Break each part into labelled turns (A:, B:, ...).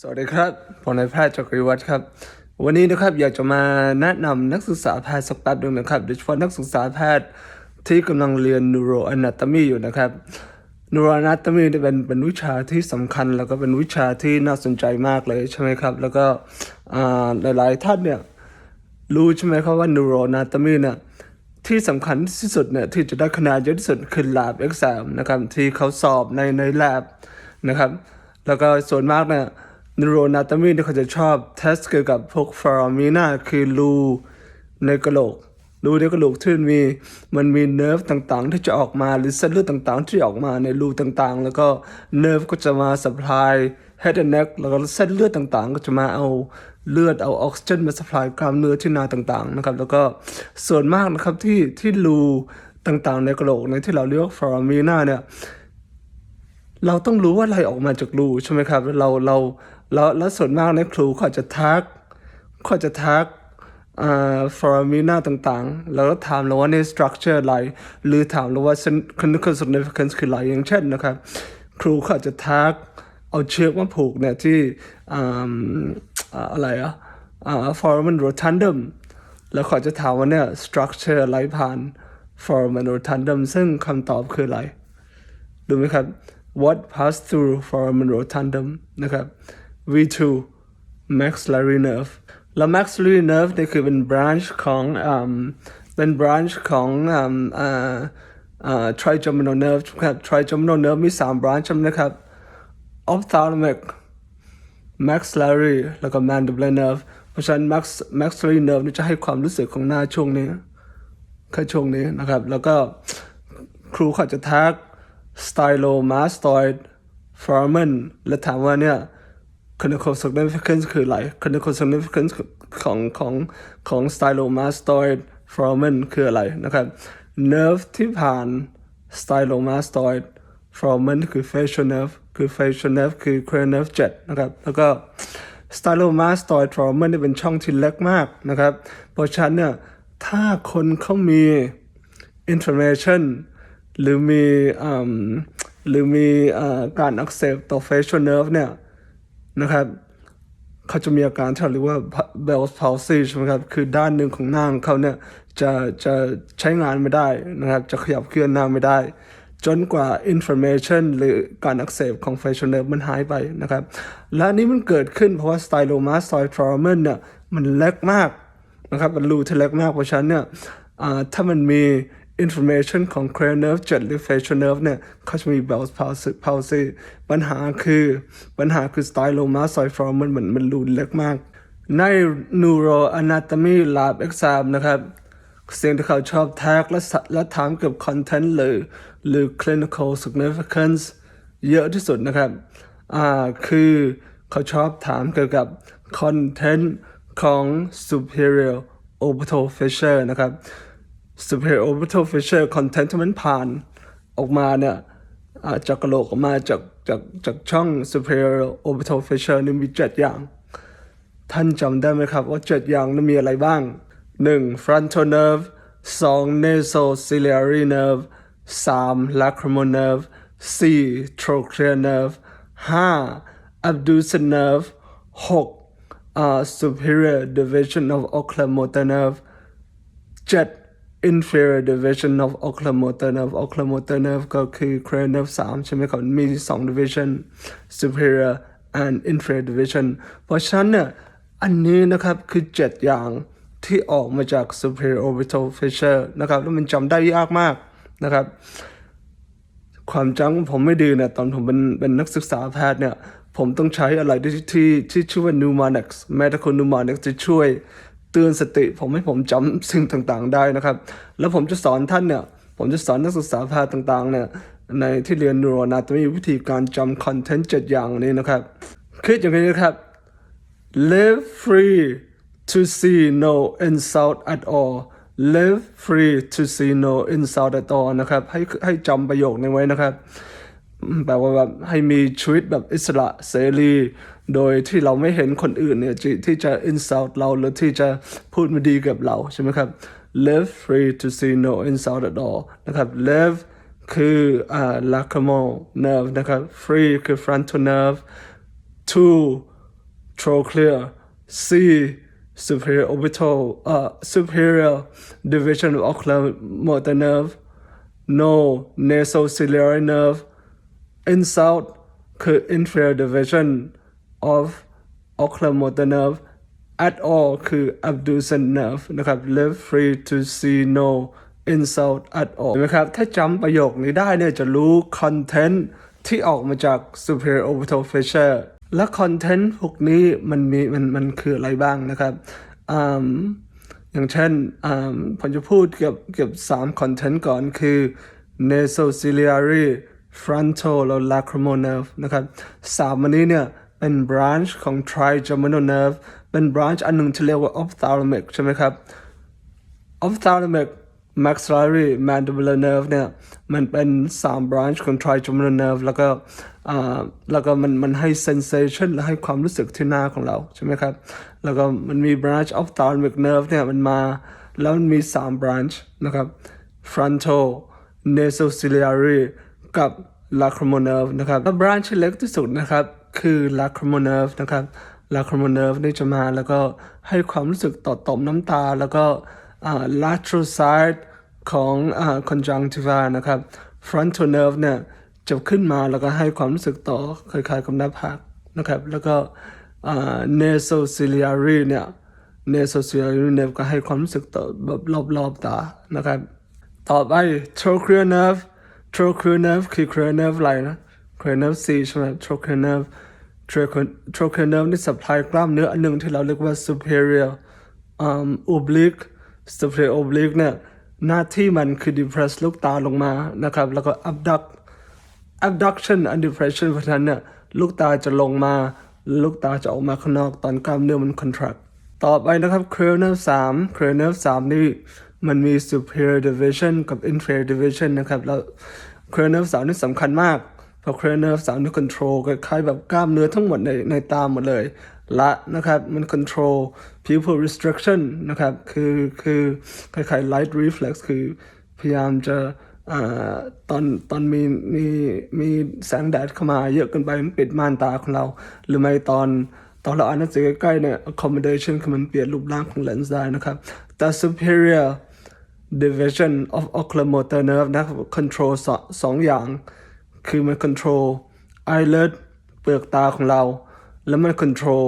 A: สวัสดีครับ ผมนายแพทย์จักริวัฒน์ครับ วันนี้นะครับอยากจะมาแนะนำนักศึกษาแพทย์สักแป๊บหนึงนะครับโดยเฉพาะนักศึกษาแพทย์ที่กำลังเรียน neuroanatomy อยู่นะครับ neuroanatomy เนี่เป็นเป็นวิชาที่สำคัญ แล้วก็เป็นวิชาที่น่าสนใจมากเลยใช่ไหมครับ แล้วก็อ่าหลายๆท่านเนี่ยรู้ใช่ไหมครับว่า neuroanatomy เนี่ยที่สำคัญที่สุดเนี่ยที่จะได้คะแนนเยอะที่สุดคือ lab exam นะครับที่เขาสอบในใน lab นะครับ แล้วก็ส่วนมากเนี่ย neuroanatomy เนี่เขาจะชอบเทสเกี่ยวกับพวก foramina คือรูในกระโหลกรูในกระโหลกที่มันมีมันมีเนิร์ฟต่างๆ ที่จะออกมาหรือเส้นเลือดต่างๆ ที่ออกมาในรูต่างๆ แล้วก็เนิร์ฟก็จะมา supply head and neck แล้วก็เส้นเลือดต่างๆ ก็จะมาเอาเลือดเอาออกซิเจนมา supply กล้ามเนื้อที่หนาต่างๆนะครับแล้วก็ส่วนมากนะครับที่ที่รูต่างๆ ในกระโหลกในที่เราเรียกว่า foramina เนี่ยเราต้องรู้ว่าอะไรออกมาจากรูใช่ไหมครับเราเรา แล้วแล้วส่วนมากในยครูเขาจะทักเขาจะทักอ่าฟอร์มินาต่างๆ แล้วก็ถามเราว่าใน structure อะไร หรือถามเราว่า clinical significance คืออะไรอย่างเช่นนะครับ ครูเขาจะทักเอาเชือกมาผูกเนี่ยที่อ่าอ่าอะไรอะอ่า foramen rotundum แล้วเขาจะถามว่าเนี่ย structure อะไรผ่าน foramen rotundum ซึ่งคำตอบคืออะไรดูไหมครับ what pass through foramen rotundum นะครับ V2 max lary nerve แล้ว max lary nerve นี่คือเป็น branch ของอืมเป็น branch ของอ่าอ่า trigeminal nerve ครับ trigeminal nerve มี 3 branch นะครับ ophthalmic maxillary แล้วก็ mandibular nerve เพราะฉะนั้น max maxillary nerve นี่จะให้ความรู้สึกของหน้าช่วงนี้แค่ช่วงนี้นะครับ แล้วก็ครูเขาจะทัก stylomastoid foramen และถามว่าเนี่ย clinical significance คืออะไร clinical significance ของของของ stylomastoid foramen คืออะไรนะครับ nerve ที่ผ่าน stylomastoid foramen คือ facial nerve คือ facial nerve คือ cranial nerve 7นะครับ แล้วก็ stylomastoid foramen นี่เป็นช่องที่เล็กมากนะครับ เพราะฉะนั้นเนี่ย ถ้าคนเขามี inflammation หรือมีอืมหรือมีอ่อการอักเสบต่อ facial nerve เนี่ย นะครับเขาจะมีอาการที่เราเรียกว่า Bell's palsy ใช่ไหมครับ คือด้านหนึ่งของหน้าของเขาเนี่ยจะจะใช้งานไม่ได้นะครับ จะขยับเคลื่อนหน้าไม่ได้ จนกว่า inflammation หรือการอักเสบของ facial nerve มันหายไปนะครับ และนี้มันเกิดขึ้นเพราะว่า stylomastoid foramen เนี่ยมันเล็กมากนะครับมันรูที่เล็กมากเพราะฉะนั้นเนี่ยถ้ามันมี inflammation ของ cranial nerve 7 หรือ facial nerve เนี่ยเขาจะมี Bell's palsy palsy ปัญหาคือปัญหาคือ stylomastoid foramen มันมันรูเล็กมาก ใน neuroanatomy lab exam นะครับสิ่งที่เขาชอบแท็กและสะและถามเกี่ยวกับ content หรือหรือ clinical significance เยอะที่สุดนะครับ อ่า คือเขาชอบถามเกี่ยวกับ content ของ superior orbital fissure นะครับ superior orbital fissure content ที่มันผ่านออกมาเนี่ยจากกระโหลกออกมาจากจากจากช่อง superior orbital fissure นี่มีเจ็ดอย่าง ท่านจำได้ไหมครับว่าเจ็ดอย่างนั้นมีอะไรบ้าง 1. frontal nerve 2. nasociliary nerve 3. lacrimal nerve 4. trochlear nerve 5. abducens nerve 6. Uh, superior division of oculomotor nerve 7. Inferior division of oculomotor nerve oculomotor nerve ก็คือ cranial nerve 3 ใช่ไหมครับ มี 2 division superior and inferior division เพราะฉะนั้นเนี่ย อันนี้นะครับคือ 7 อย่างที่ออกมาจาก superior orbital fissure นะครับ แล้วมันจำได้ยากมากนะครับ ความจำของผมไม่ดีเนี่ย ตอนผมเป็นเป็นนักศึกษาแพทย์เนี่ย ผมต้องใช้อะไรที่ที่ที่ชื่อว่า mnemonics medical mnemonics จะช่วย ตือนสติ ผมให้ผมจำสิ่งต่างๆได้นะครับ แล้วผมจะสอนท่านเนี่ย ผมจะสอนนักศึกษาแพทย์ต่างๆเนี่ยในที่เรียน neuroanatomy วิธีการจำ content เจ็ดอย่างนี้นะครับ คิดอย่างนี้นะครับ live free to see no insult at all live free to see no insult at all นะครับ ให้ให้จำประโยคนี้ไว้นะครับ แปลว่าแบบให้มีชีวิตแบบอิสระเสรี โดยที่เราไม่เห็นคนอื่นเนี่ยที่จะ insult เราหรือที่จะพูดไม่ดีกับเราใช่ไหมครับ live free to see no insult at all นะครับ live คืออ่า lacrimal nerve นะครับ free คือ frontal nerve to trochlear C superior orbital uh, superior division of oculomotor nerve no nasociliary nerve insult คือ inferior division of oculomotor nerve at all คือ abducent nerve นะครับ left free to see no insult at all เห็นไหมครับ ถ้าจำประโยคนี้ได้เนี่ยจะรู้ content ที่ออกมาจาก superior orbital fissure และ content พวกนี้มันมีมันมันคืออะไรบ้างนะครับออย่างเช่นอ่าผมจะพูดเกี่ยวเกี่ยวกับสามคอนเทนต์ก่อนคือ nasociliary frontal แล้ว lacrimal nerve นะครับสามอันนี้เนี่ย เป็น branch ของ trigeminal nerve เป็น branch อันหนึ่งที่เรียกว่า ophthalmic ใช่ไหมครับ ophthalmic maxillary mandibular nerve เนี่ยมันเป็นสาม branch ของ trigeminal nerve แล้วก็แล้วก็มันมันให้ sensation และให้ความรู้สึกที่หน้าของเราใช่ไหมครับ แล้วก็มันมี branch ophthalmic nerve เนี่ยมันมาแล้วมันมีสาม branch นะครับ frontal nasociliary กับ lacrimal nerve นะครับแล้ว branch เล็กที่สุดนะครับ คือ lacrimal nerve นะครับ lacrimal nerve นี่จะมาแล้วก็ให้ความรู้สึกต่อต่อมน้ำตา แล้วก็อ่า lateral side ของอ่า conjunctiva นะครับ frontal nerve เนี่ยจะขึ้นมาแล้วก็ให้ความรู้สึกต่อคล้ายๆกับหน้าผากนะครับ แล้วก็ nasociliary เนี่ย nasociliary nerve ก็ให้ความรู้สึกต่อแบบรอบๆตานะครับ ต่อไป trochlear nerve trochlear nerve คือ trochlear nerve อะไรนะ trochlear nerve C ใช่ไหม trochlear nerve trocar nerve นี่ supply กล้ามเนื้ออันหนึ่งที่เราเรียกว่า superior um, oblique superior oblique เนี่ยหน้าที่มันคือ depress ลูกตาลงมานะครับ แล้วก็ abduct abduction and depression เพราะฉะนั้นเนี่ยลูกตาจะลงมา ลูกตาจะออกมาข้างนอกตอนกล้ามเนื้อมัน contract ต่อไปนะครับ cranial nerve 3 cranial nerve 3 นี่มันมี superior division กับ inferior division นะครับ แล้ว cranial nerve 3 นี่สำคัญมาก เพราะ cranial nerve 3นี่ control คล้ายแบบกล้ามเนื้อทั้งหมดในในตาหมดเลยละนะครับมัน control pupil restriction นะครับคือคือคล้ายๆ light reflex คือพยายามจะอ่าตอนตอนมีมีมีแสงแดดเข้ามาเยอะเกินไปมันปิดม่านตาของเรา หรือไม่ตอนตอนเราอ่านหนังสือใกล้ๆเนี่ย accommodation คือมันเปลี่ยนรูปร่างของเลนส์ได้นะครับแต่ superior division of oculomotor nerve นะครับ control สองสองอย่าง คือมัน control eyelid เปลือกตาของเรา แล้วมัน control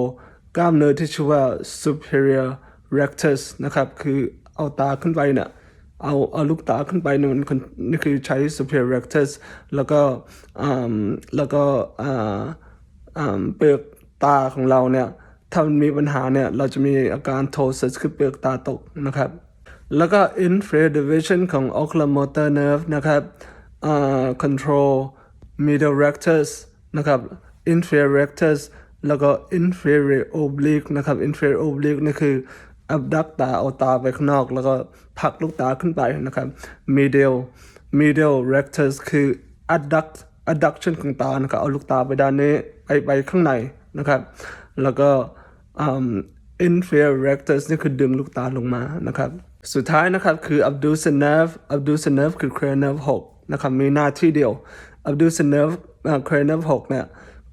A: กล้ามเนื้อที่ชื่อว่า superior rectus นะครับ คือเอาตาขึ้นไปเนี่ยเอาเอาลูกตาขึ้นไปเนี่ยมันคนนี่คือใช้ superior rectus แล้วก็อ่าแล้วก็อ่าอ่าเปลือกตาของเราเนี่ยถ้ามันมีปัญหาเนี่ย เราจะมีอาการ ptosis คือเปลือกตาตกนะครับ แล้วก็ inferior division ของ oculomotor nerve นะครับอ่า control middle rectus นะครับ inferior rectus แล้วก็ inferior oblique นะครับ inferior oblique นี่คือ abduct ตาเอาตาไปข้างนอก แล้วก็ผลักลูกตาขึ้นไปนะครับ medial medial rectus คือ adduct adduction ของตานะครับเอาลูกตาไปด้านนี้ไปไปข้างในนะครับ แล้วก็อืม inferior rectus นี่คือดึงลูกตาลงมานะครับ สุดท้ายนะครับคือ abducent nerve abducent nerve คือ cranial nerve 6นะครับมีหน้าที่เดียว abducent nerve อ่า cranial nerve 6เนี่ย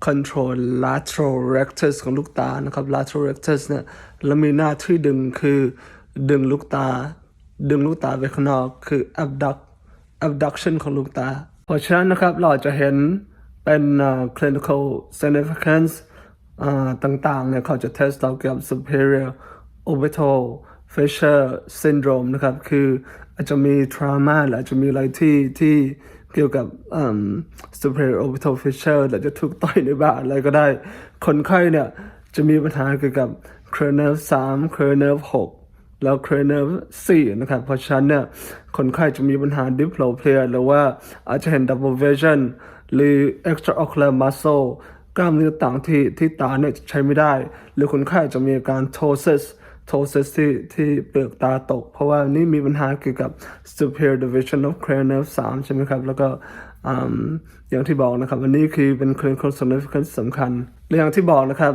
A: control lateral rectus ของลูกตานะครับ lateral rectus เนี่ยแล้วมีหน้าที่ดึงคือดึงลูกตา ดึงลูกตาไปข้างนอกคือ abduct abduction ของลูกตา เพราะฉะนั้นนะครับเราจะเห็นเป็น clinical significance ต่างๆเนี่ยเขาจะ test เราเกี่ยวกับ superior orbital fissure syndrome นะครับ คืออาจจะมี trauma หรืออาจจะมีอะไรที่ที่ เกี่ยวกับ superior orbital fissure หรือจะถูกต่อยในบานอะไรก็ได้ คนไข้เนี่ยจะมีปัญหาเกี่ยวกับ cranial 3 cranial 6แล้ว cranial 4นะครับ เพราะฉะนั้นเนี่ยคนไข้จะมีปัญหา diplopia หรือว่าอาจจะเห็น double vision หรือ extraocular muscle กล้ามเนื้อต่างที่ที่ตาเนี่ยใช้ไม่ได้ หรือคนไข้จะมีอาการ ptosis ptosis ที่ที่เปลือกตาตก เพราะว่านี่มีปัญหาเกี่ยวกับ superior division of cranial 3ใช่ไหมครับ แล้วก็อย่างที่บอกนะครับ อันนี้คือเป็น clinical significance สำคัญและอย่างที่บอกนะครับ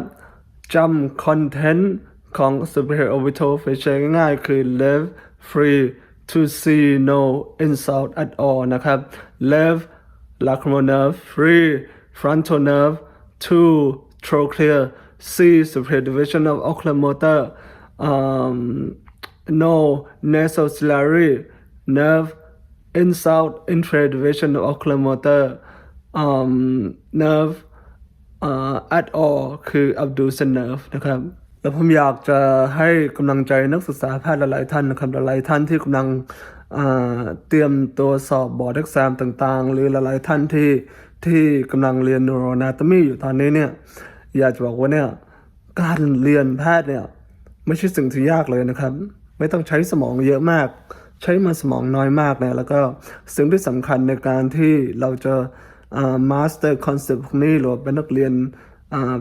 A: จำคอนเทนต์ของ superior orbital fissure ง่ายๆ คือ left free to see no insult at all นะครับ left lacrimal nerve free frontal nerve to trochlear C superior division of oculomotor um, no nasociliary nerve inside inferior division of oculomotor um, nerve อ่า at all คือ abducent nerve นะครับ แล้วผมอยากจะให้กำลังใจนักศึกษาแพทย์หลายๆท่านนะครับ หลายๆท่านที่กำลังอ่าเตรียมตัวสอบบอร์ด exam ต่างๆ หรือหลายๆท่านที่ที่กำลังเรียน neuroanatomy อยู่ตอนนี้เนี่ย อยากจะบอกว่าเนี่ย การเรียนแพทย์เนี่ย ไม่ใช่สิ่งที่ยากเลยนะครับ ไม่ต้องใช้สมองเยอะมาก ใช้มันสมองน้อยมากนะแล้วก็สิ่งที่สำคัญในการที่เราจะมาสเตอร์คอนเซปต์พวกนี้หรือว่าเป็นนักเรียน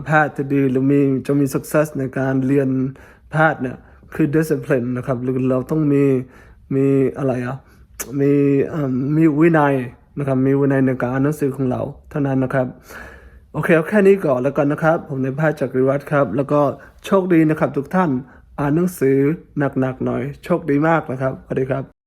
A: แพทย์ที่ดีหรือมีจะมี success ในการเรียนแพทย์เนี่ยคือ discipline นะครับหรือเราต้องมีมีอะไรอะมีมีวินัยนะครับมีวินัยในการอ่านหนังสือของเราเท่านั้นนะครับ โอเคเอาแค่นี้ก่อนแล้วกันนะครับ ผมในายแพทย์จักริวัฒน์ครับ แล้วก็โชคดีนะครับทุกท่าน อ่านหนังสือหนักๆหน่อย โชคดีมากนะครับสวัสดีครับ